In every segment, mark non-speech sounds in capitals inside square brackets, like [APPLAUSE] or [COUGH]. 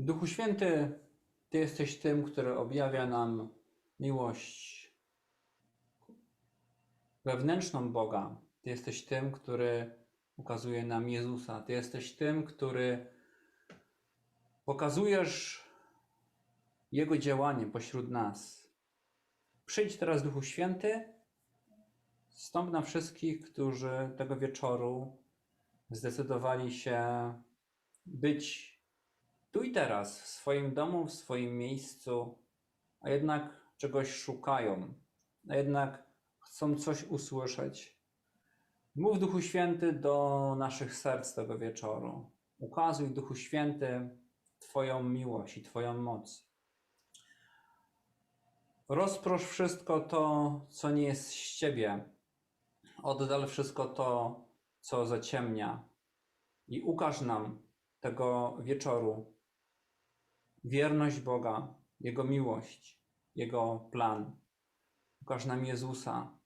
Duchu Święty, Ty jesteś tym, który objawia nam miłość wewnętrzną Boga. Ty jesteś tym, który ukazuje nam Jezusa. Ty jesteś tym, który pokazujesz Jego działanie pośród nas. Przyjdź teraz, Duchu Święty, stąp na wszystkich, którzy tego wieczoru zdecydowali się być tu i teraz, w swoim domu, w swoim miejscu, a jednak czegoś szukają, a jednak chcą coś usłyszeć. Mów Duchu Święty do naszych serc tego wieczoru. Ukazuj Duchu Święty Twoją miłość i Twoją moc. Rozprosz wszystko to, co nie jest z Ciebie. Oddal wszystko to, co zaciemnia. I ukaż nam tego wieczoru wierność Boga, Jego miłość, Jego plan. Ukaż nam Jezusa.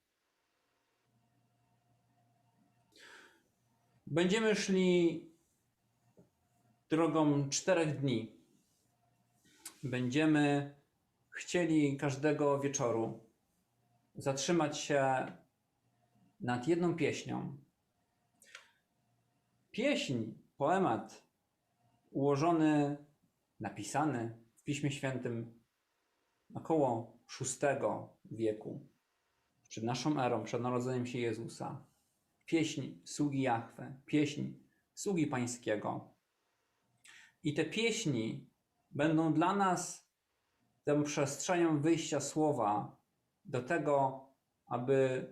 Będziemy szli drogą czterech dni. Będziemy chcieli każdego wieczoru zatrzymać się nad jedną pieśnią. Pieśń, poemat ułożony, napisany w Piśmie Świętym około VI wieku, przed naszą erą, przed narodzeniem się Jezusa. Pieśń sługi Jahwe, pieśń sługi Pańskiego. I te pieśni będą dla nas tą przestrzenią wyjścia słowa do tego, aby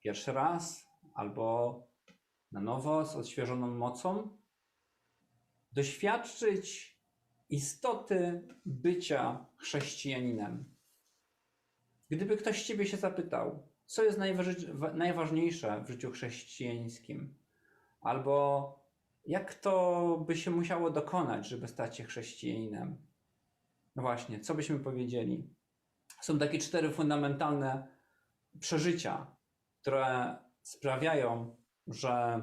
pierwszy raz albo na nowo z odświeżoną mocą doświadczyć istoty bycia chrześcijaninem. Gdyby ktoś ciebie się zapytał, co jest najważniejsze w życiu chrześcijańskim, albo jak to by się musiało dokonać, żeby stać się chrześcijaninem, no właśnie, co byśmy powiedzieli? Są takie cztery fundamentalne przeżycia, które sprawiają, że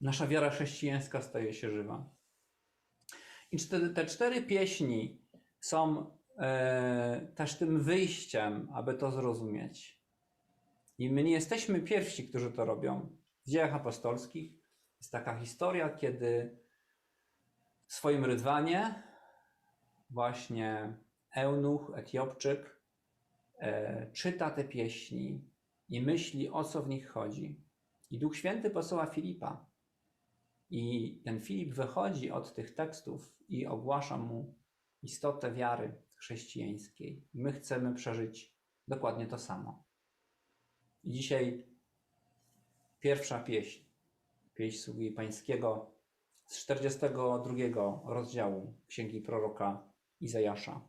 nasza wiara chrześcijańska staje się żywa. I cztery, te cztery pieśni są e, też tym wyjściem, aby to zrozumieć. I my nie jesteśmy pierwsi, którzy to robią. W dziejach apostolskich jest taka historia, kiedy w swoim rydwanie właśnie eunuch, Etiopczyk e, czyta te pieśni i myśli, o co w nich chodzi. I Duch Święty posyła Filipa. I ten Filip wychodzi od tych tekstów i ogłasza mu istotę wiary chrześcijańskiej. My chcemy przeżyć dokładnie to samo. I dzisiaj pierwsza pieśń, pieśń sługi pańskiego z 42 rozdziału Księgi proroka Izajasza.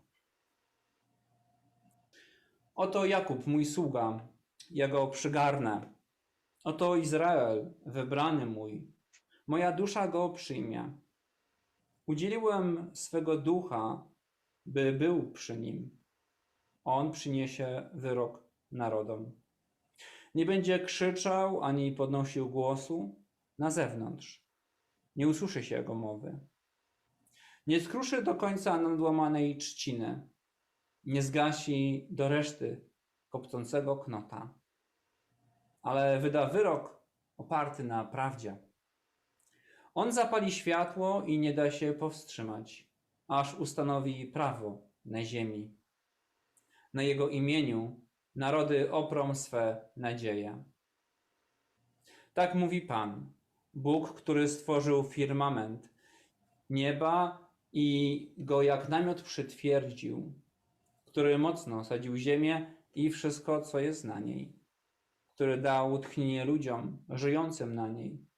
Oto Jakub, mój sługa, ja go przygarnę. Oto Izrael, wybrany mój, moja dusza go przyjmie. Udzieliłem swego ducha, by był przy nim. On przyniesie wyrok narodom. Nie będzie krzyczał ani podnosił głosu na zewnątrz. Nie usłyszy się jego mowy. Nie skruszy do końca nadłamanej trzciny. Nie zgasi do reszty kopcącego knota. Ale wyda wyrok oparty na prawdzie. On zapali światło i nie da się powstrzymać, aż ustanowi prawo na ziemi. Na jego imieniu narody oprą swe nadzieje. Tak mówi Pan, Bóg, który stworzył firmament nieba i go jak namiot przytwierdził, który mocno sadził ziemię i wszystko, co jest na niej, który dał tchnienie ludziom żyjącym na niej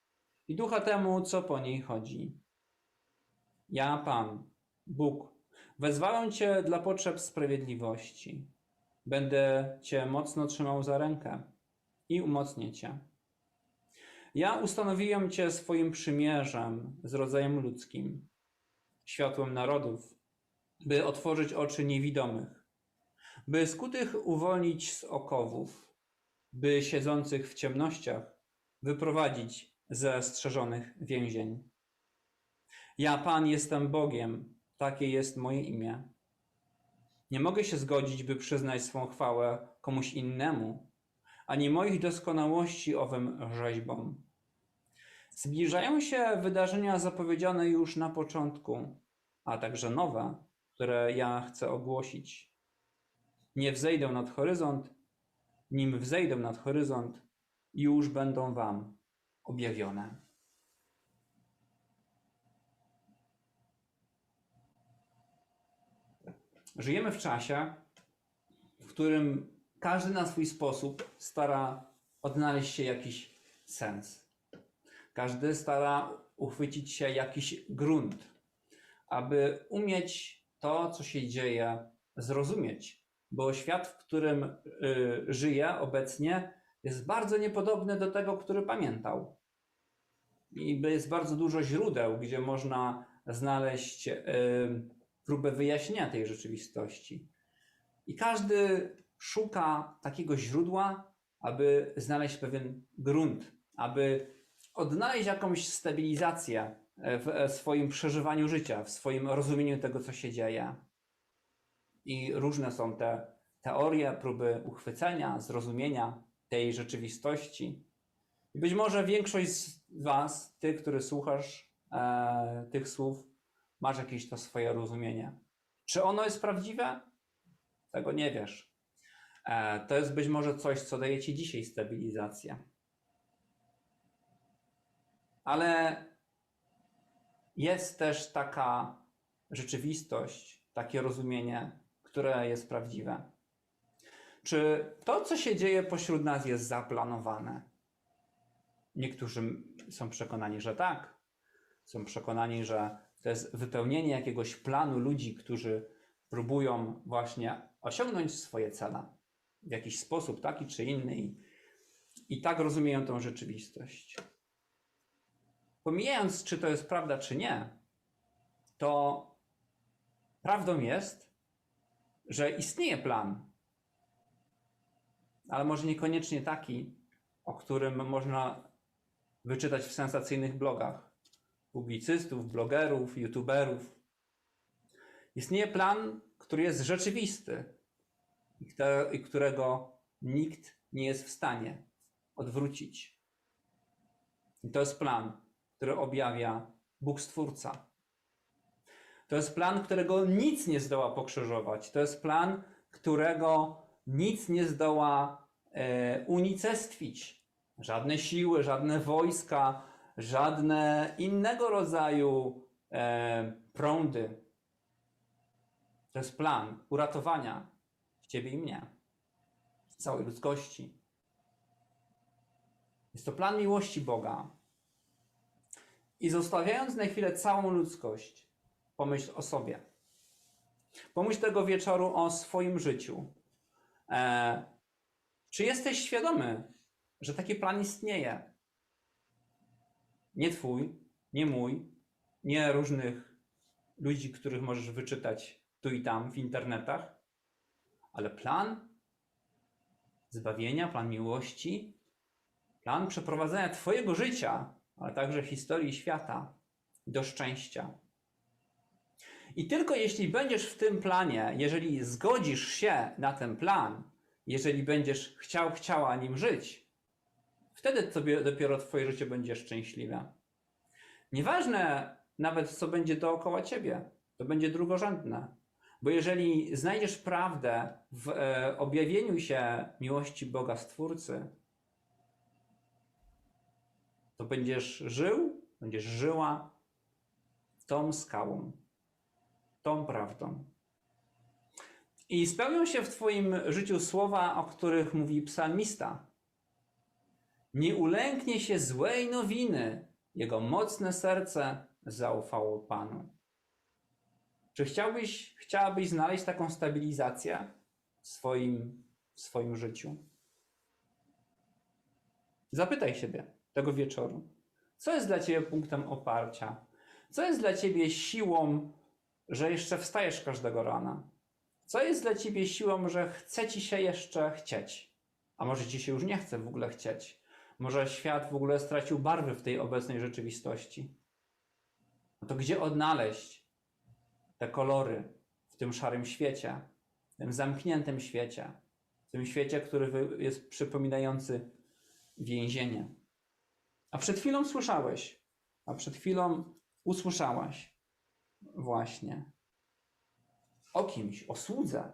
i ducha temu, co po niej chodzi. Ja, Pan, Bóg, wezwałem Cię dla potrzeb sprawiedliwości. Będę Cię mocno trzymał za rękę i umocnię Cię. Ja ustanowiłem Cię swoim przymierzem z rodzajem ludzkim, światłem narodów, by otworzyć oczy niewidomych, by skutych uwolnić z okowów, by siedzących w ciemnościach wyprowadzić ze strzeżonych więzień. Ja, Pan, jestem Bogiem, takie jest moje imię. Nie mogę się zgodzić, by przyznać swą chwałę komuś innemu, ani moich doskonałości owym rzeźbom. Zbliżają się wydarzenia zapowiedziane już na początku, a także nowe, które ja chcę ogłosić. Nie wzejdę nad horyzont, nim wzejdę nad horyzont, już będą wam objawione. Żyjemy w czasie, w którym każdy na swój sposób stara odnaleźć się jakiś sens. Każdy stara uchwycić się jakiś grunt, aby umieć to, co się dzieje, zrozumieć. Bo świat, w którym y, żyje obecnie, jest bardzo niepodobny do tego, który pamiętał. I jest bardzo dużo źródeł, gdzie można znaleźć y, próbę wyjaśnienia tej rzeczywistości. I każdy szuka takiego źródła, aby znaleźć pewien grunt, aby odnaleźć jakąś stabilizację w swoim przeżywaniu życia, w swoim rozumieniu tego, co się dzieje. I różne są te teorie, próby uchwycenia, zrozumienia tej rzeczywistości. I być może większość z Was, ty, który słuchasz e, tych słów, masz jakieś to swoje rozumienie. Czy ono jest prawdziwe? Tego nie wiesz. E, to jest być może coś, co daje Ci dzisiaj stabilizację. Ale jest też taka rzeczywistość, takie rozumienie, które jest prawdziwe. Czy to, co się dzieje pośród nas, jest zaplanowane? Niektórzy są przekonani, że tak. Są przekonani, że to jest wypełnienie jakiegoś planu ludzi, którzy próbują właśnie osiągnąć swoje cele w jakiś sposób, taki czy inny, i, i tak rozumieją tą rzeczywistość. Pomijając, czy to jest prawda, czy nie, to prawdą jest, że istnieje plan, ale może niekoniecznie taki, o którym można wyczytać w sensacyjnych blogach publicystów, blogerów, youtuberów. Istnieje plan, który jest rzeczywisty i którego nikt nie jest w stanie odwrócić. I to jest plan, który objawia Bóg Stwórca. To jest plan, którego nic nie zdoła pokrzyżować. To jest plan, którego nic nie zdoła e, unicestwić. Żadne siły, żadne wojska, żadne innego rodzaju e, prądy. To jest plan uratowania Ciebie i mnie, całej ludzkości. Jest to plan miłości Boga. I zostawiając na chwilę całą ludzkość, pomyśl o sobie. Pomyśl tego wieczoru o swoim życiu. E, czy jesteś świadomy, że taki plan istnieje? Nie twój, nie mój, nie różnych ludzi, których możesz wyczytać tu i tam w internetach, ale plan zbawienia, plan miłości, plan przeprowadzenia Twojego życia, ale także historii świata do szczęścia. I tylko jeśli będziesz w tym planie, jeżeli zgodzisz się na ten plan, jeżeli będziesz chciał, chciała nim żyć, wtedy tobie dopiero Twoje życie będzie szczęśliwe. Nieważne nawet, co będzie dookoła Ciebie, to będzie drugorzędne. Bo jeżeli znajdziesz prawdę w e, objawieniu się miłości Boga Stwórcy, to będziesz żył, będziesz żyła tą skałą, tą prawdą. I spełnią się w Twoim życiu słowa, o których mówi psalmista. Nie ulęknie się złej nowiny, jego mocne serce zaufało Panu. Czy chciałbyś, chciałabyś znaleźć taką stabilizację w swoim, w swoim życiu? Zapytaj siebie tego wieczoru, co jest dla Ciebie punktem oparcia? Co jest dla Ciebie siłą, że jeszcze wstajesz każdego rana? Co jest dla Ciebie siłą, że chce Ci się jeszcze chcieć? A może Ci się już nie chce w ogóle chcieć? Może świat w ogóle stracił barwy w tej obecnej rzeczywistości? To gdzie odnaleźć te kolory w tym szarym świecie, w tym zamkniętym świecie, w tym świecie, który jest przypominający więzienie. A przed chwilą słyszałeś, a przed chwilą usłyszałaś właśnie o kimś, o słudze.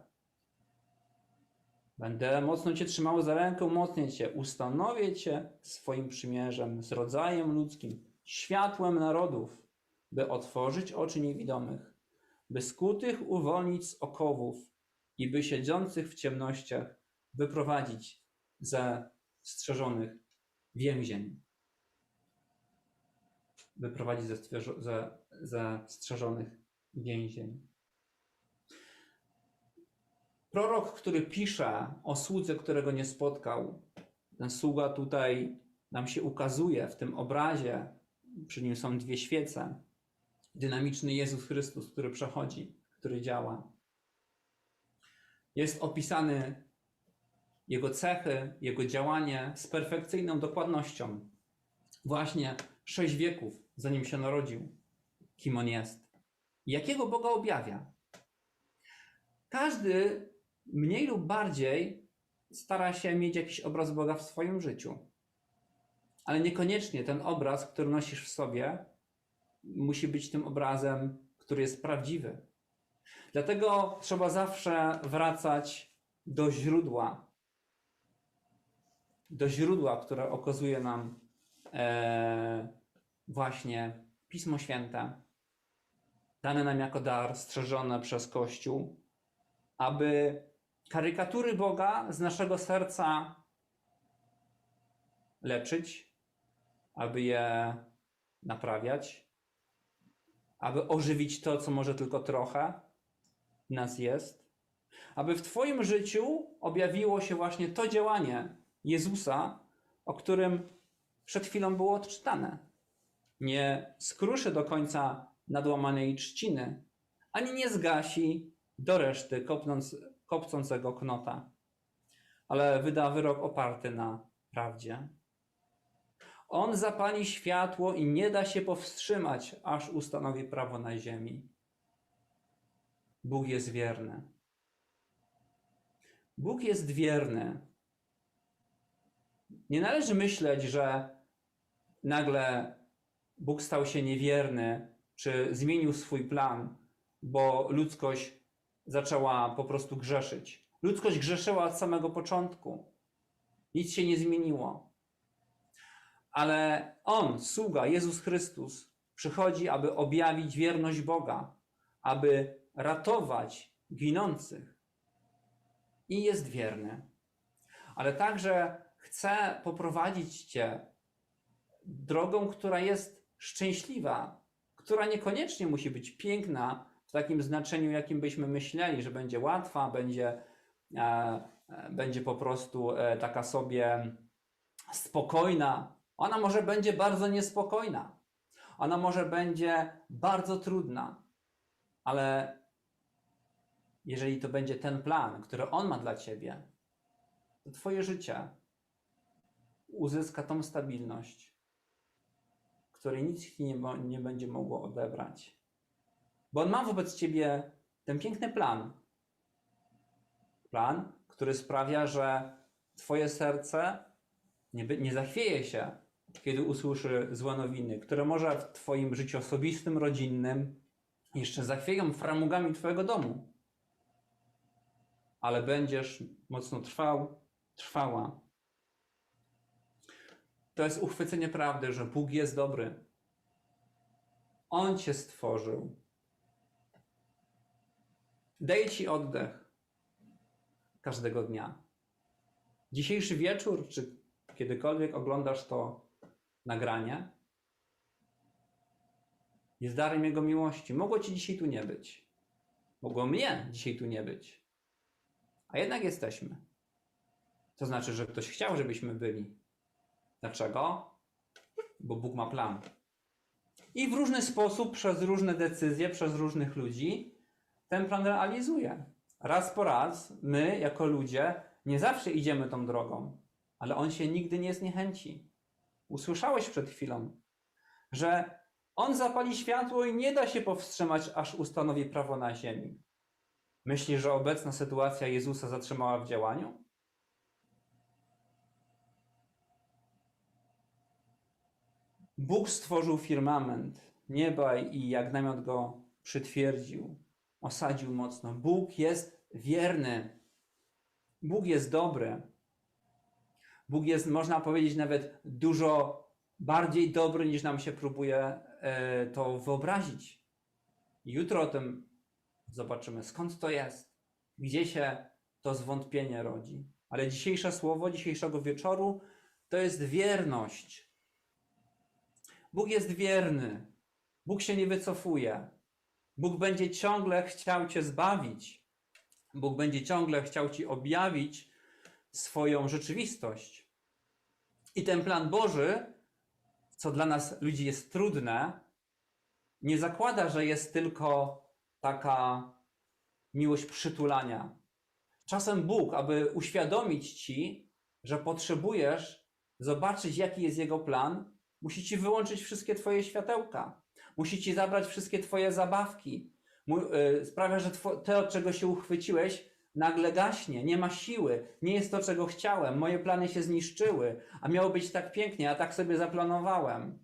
Będę mocno Cię trzymał za rękę, umocnię Cię, ustanowię Cię swoim przymierzem z rodzajem ludzkim, światłem narodów, by otworzyć oczy niewidomych, by skutych uwolnić z okowów i by siedzących w ciemnościach wyprowadzić ze strzeżonych więzień. Wyprowadzić ze, ze, ze strzeżonych więzień. Prorok, który pisze o słudze, którego nie spotkał, ten sługa tutaj nam się ukazuje w tym obrazie. Przy nim są dwie świece. Dynamiczny Jezus Chrystus, który przechodzi, który działa. Jest opisany jego cechy, jego działanie z perfekcyjną dokładnością. Właśnie sześć wieków, zanim się narodził, kim on jest. Jakiego Boga objawia? Każdy mniej lub bardziej stara się mieć jakiś obraz Boga w swoim życiu. Ale niekoniecznie ten obraz, który nosisz w sobie, musi być tym obrazem, który jest prawdziwy. Dlatego trzeba zawsze wracać do źródła. Do źródła, które okazuje nam e, właśnie Pismo Święte, dane nam jako dar, strzeżone przez Kościół, aby karykatury Boga z naszego serca leczyć, aby je naprawiać, aby ożywić to, co może tylko trochę nas jest, aby w Twoim życiu objawiło się właśnie to działanie Jezusa, o którym przed chwilą było odczytane. Nie skruszy do końca nadłamanej trzciny, ani nie zgasi do reszty kopnąc, kopcącego knota, ale wyda wyrok oparty na prawdzie. On zapali światło i nie da się powstrzymać, aż ustanowi prawo na ziemi. Bóg jest wierny. Bóg jest wierny. Nie należy myśleć, że nagle Bóg stał się niewierny, czy zmienił swój plan, bo ludzkość zaczęła po prostu grzeszyć. Ludzkość grzeszyła od samego początku. Nic się nie zmieniło. Ale On, sługa, Jezus Chrystus, przychodzi, aby objawić wierność Boga, aby ratować ginących. I jest wierny. Ale także chce poprowadzić Cię drogą, która jest szczęśliwa, która niekoniecznie musi być piękna w takim znaczeniu, jakim byśmy myśleli, że będzie łatwa, będzie, e, e, będzie po prostu e, taka sobie spokojna. Ona może będzie bardzo niespokojna. Ona może będzie bardzo trudna, ale jeżeli to będzie ten plan, który On ma dla Ciebie, to Twoje życie uzyska tą stabilność, której nic nie, nie będzie mogło odebrać. Bo On ma wobec Ciebie ten piękny plan. Plan, który sprawia, że Twoje serce nie, nie zachwieje się, kiedy usłyszy złe nowiny, które może w Twoim życiu osobistym, rodzinnym jeszcze zachwieją framugami Twojego domu. Ale będziesz mocno trwał, trwała. To jest uchwycenie prawdy, że Bóg jest dobry. On Cię stworzył. Daje Ci oddech każdego dnia. Dzisiejszy wieczór, czy kiedykolwiek oglądasz to nagranie, jest darem Jego miłości. Mogło Ci dzisiaj tu nie być. Mogło mnie dzisiaj tu nie być. A jednak jesteśmy. To znaczy, że ktoś chciał, żebyśmy byli. Dlaczego? Bo Bóg ma plan. I w różny sposób, przez różne decyzje, przez różnych ludzi ten plan realizuje. Raz po raz my, jako ludzie, nie zawsze idziemy tą drogą, ale on się nigdy nie zniechęci. Usłyszałeś przed chwilą, że On zapali światło i nie da się powstrzymać, aż ustanowi prawo na ziemi. Myślisz, że obecna sytuacja Jezusa zatrzymała w działaniu? Bóg stworzył firmament nieba i jak namiot go przytwierdził, osadził mocno. Bóg jest wierny. Bóg jest dobry. Bóg jest, można powiedzieć, nawet dużo bardziej dobry, niż nam się próbuje e, to wyobrazić. Jutro o tym zobaczymy, skąd to jest, gdzie się to zwątpienie rodzi. Ale dzisiejsze słowo dzisiejszego wieczoru to jest wierność. Bóg jest wierny. Bóg się nie wycofuje. Bóg będzie ciągle chciał Cię zbawić. Bóg będzie ciągle chciał Ci objawić swoją rzeczywistość. I ten plan Boży, co dla nas ludzi jest trudne, nie zakłada, że jest tylko taka miłość przytulania. Czasem Bóg, aby uświadomić Ci, że potrzebujesz zobaczyć, jaki jest Jego plan, musi Ci wyłączyć wszystkie Twoje światełka. Musi Ci zabrać wszystkie Twoje zabawki. Y, Sprawia, że to, czego się uchwyciłeś, nagle gaśnie, nie ma siły, nie jest to, czego chciałem, moje plany się zniszczyły, a miało być tak pięknie, a tak sobie zaplanowałem.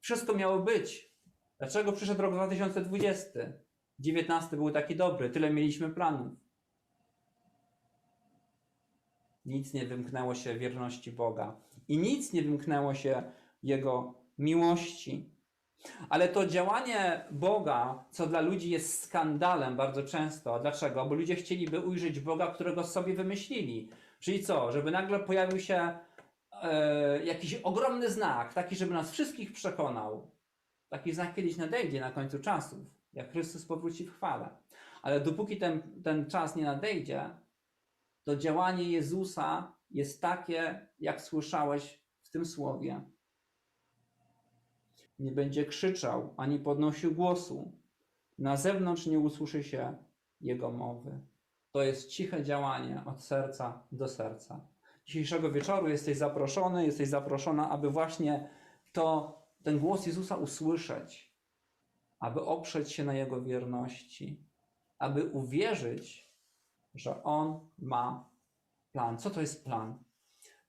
Wszystko miało być. Dlaczego przyszedł rok 2020? 19 był taki dobry, tyle mieliśmy planów. Nic nie wymknęło się wierności Boga i nic nie wymknęło się Jego miłości. Ale to działanie Boga, co dla ludzi jest skandalem bardzo często. Dlaczego? Bo ludzie chcieliby ujrzeć Boga, którego sobie wymyślili. Czyli co? Żeby nagle pojawił się e, jakiś ogromny znak, taki, żeby nas wszystkich przekonał. Taki znak kiedyś nadejdzie na końcu czasów, jak Chrystus powróci w chwale. Ale dopóki ten, ten czas nie nadejdzie, to działanie Jezusa jest takie, jak słyszałeś w tym słowie. Nie będzie krzyczał ani podnosił głosu. Na zewnątrz nie usłyszy się jego mowy. To jest ciche działanie od serca do serca. Dzisiejszego wieczoru jesteś zaproszony, jesteś zaproszona, aby właśnie to, ten głos Jezusa usłyszeć, aby oprzeć się na Jego wierności, aby uwierzyć, że On ma plan. Co to jest plan?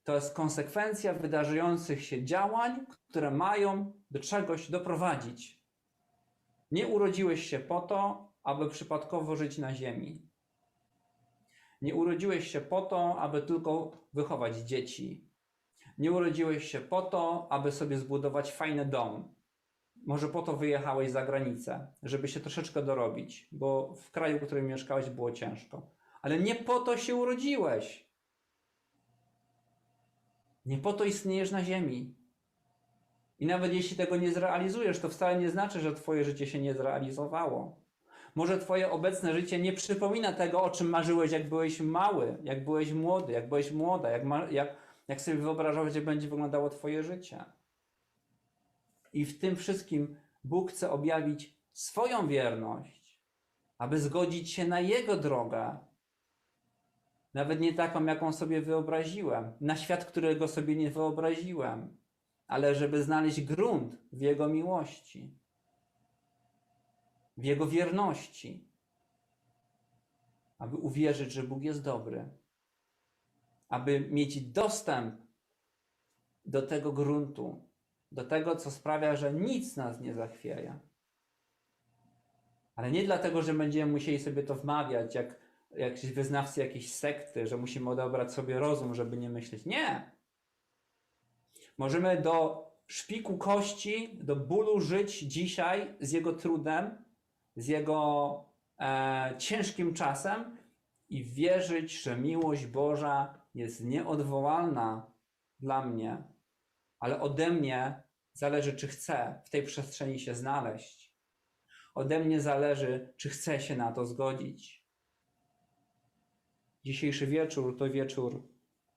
To jest konsekwencja wydarzyjących się działań, które mają do czegoś doprowadzić. Nie urodziłeś się po to, aby przypadkowo żyć na ziemi. Nie urodziłeś się po to, aby tylko wychować dzieci. Nie urodziłeś się po to, aby sobie zbudować fajny dom. Może po to wyjechałeś za granicę, żeby się troszeczkę dorobić, bo w kraju, w którym mieszkałeś, było ciężko. Ale nie po to się urodziłeś. Nie po to istniejesz na ziemi. I nawet jeśli tego nie zrealizujesz, to wcale nie znaczy, że Twoje życie się nie zrealizowało. Może Twoje obecne życie nie przypomina tego, o czym marzyłeś, jak byłeś mały, jak byłeś młody, jak byłeś młoda, jak, jak, jak sobie wyobrażałeś, jak będzie wyglądało Twoje życie. I w tym wszystkim Bóg chce objawić swoją wierność, aby zgodzić się na Jego drogę. Nawet nie taką, jaką sobie wyobraziłem, na świat, którego sobie nie wyobraziłem, ale żeby znaleźć grunt w Jego miłości, w Jego wierności, aby uwierzyć, że Bóg jest dobry, aby mieć dostęp do tego gruntu, do tego, co sprawia, że nic nas nie zachwieje. Ale nie dlatego, że będziemy musieli sobie to wmawiać, jak jakiś wyznawcy jakiejś sekty, że musimy odebrać sobie rozum, żeby nie myśleć. Nie! Możemy do szpiku kości, do bólu żyć dzisiaj z jego trudem, z jego e, ciężkim czasem i wierzyć, że miłość Boża jest nieodwołalna dla mnie, ale ode mnie zależy, czy chcę w tej przestrzeni się znaleźć. Ode mnie zależy, czy chcę się na to zgodzić. Dzisiejszy wieczór to wieczór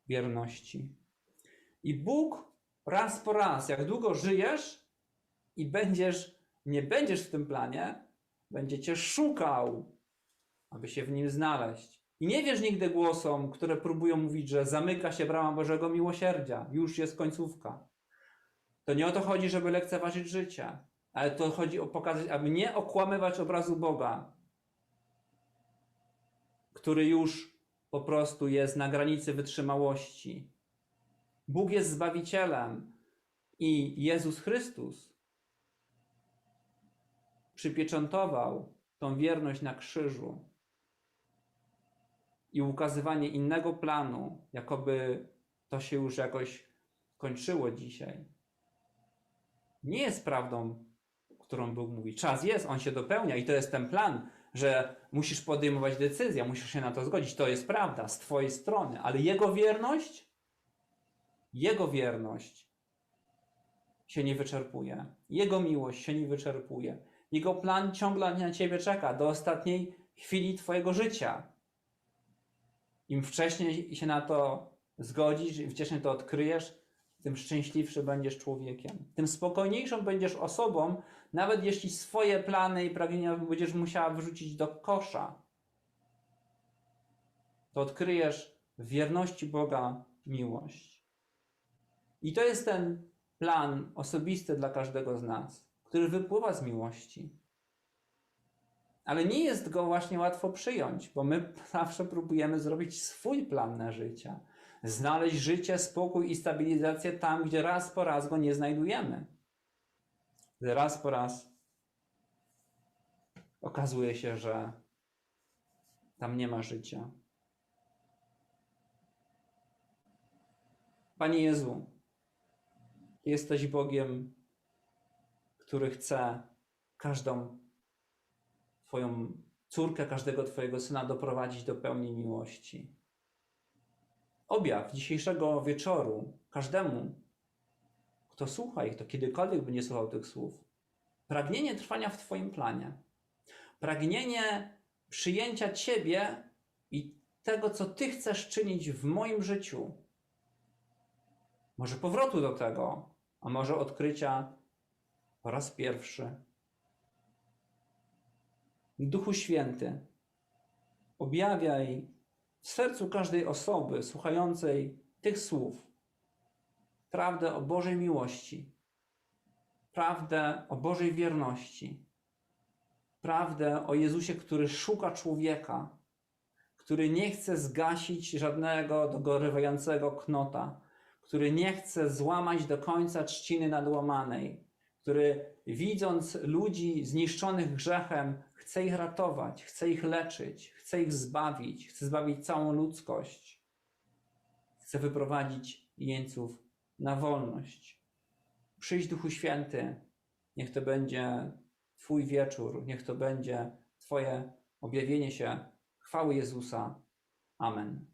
wierności. I Bóg raz po raz, jak długo żyjesz i będziesz, nie będziesz w tym planie, będzie cię szukał, aby się w nim znaleźć. I nie wierz nigdy głosom, które próbują mówić, że zamyka się brama Bożego miłosierdzia, już jest końcówka. To nie o to chodzi, żeby lekceważyć życie. Ale to chodzi o pokazać, aby nie okłamywać obrazu Boga, który już po prostu jest na granicy wytrzymałości. Bóg jest Zbawicielem i Jezus Chrystus przypieczętował tą wierność na krzyżu i ukazywanie innego planu, jakoby to się już jakoś kończyło dzisiaj, nie jest prawdą, którą Bóg mówi. Czas jest, on się dopełnia i to jest ten plan, że musisz podejmować decyzję, musisz się na to zgodzić. To jest prawda z Twojej strony, ale Jego wierność, Jego wierność się nie wyczerpuje. Jego miłość się nie wyczerpuje. Jego plan ciągle na Ciebie czeka do ostatniej chwili Twojego życia. Im wcześniej się na to zgodzisz, im wcześniej to odkryjesz, tym szczęśliwszy będziesz człowiekiem. Tym spokojniejszą będziesz osobą, nawet jeśli swoje plany i pragnienia będziesz musiała wyrzucić do kosza. To odkryjesz w wierności Boga miłość. I to jest ten plan osobisty dla każdego z nas, który wypływa z miłości. Ale nie jest go właśnie łatwo przyjąć, bo my [LAUGHS] zawsze próbujemy zrobić swój plan na życie. Znaleźć życie, spokój i stabilizację tam, gdzie raz po raz go nie znajdujemy. Raz po raz okazuje się, że tam nie ma życia. Panie Jezu, jesteś Bogiem, który chce każdą Twoją córkę, każdego Twojego syna doprowadzić do pełni miłości. Objaw dzisiejszego wieczoru każdemu, kto słucha ich, kto kiedykolwiek będzie słuchał tych słów, pragnienie trwania w Twoim planie, pragnienie przyjęcia Ciebie i tego, co Ty chcesz czynić w moim życiu. Może powrotu do tego, a może odkrycia po raz pierwszy. Duchu Święty, objawiaj w sercu każdej osoby słuchającej tych słów prawdę o Bożej miłości, prawdę o Bożej wierności, prawdę o Jezusie, który szuka człowieka, który nie chce zgasić żadnego dogorywającego knota, który nie chce złamać do końca trzciny nadłamanej, który widząc ludzi zniszczonych grzechem, chce ich ratować, chce ich leczyć, chce ich zbawić, chce zbawić całą ludzkość. Chce wyprowadzić jeńców na wolność. Przyjdź Duchu Święty, niech to będzie Twój wieczór, niech to będzie Twoje objawienie się chwały Jezusa. Amen.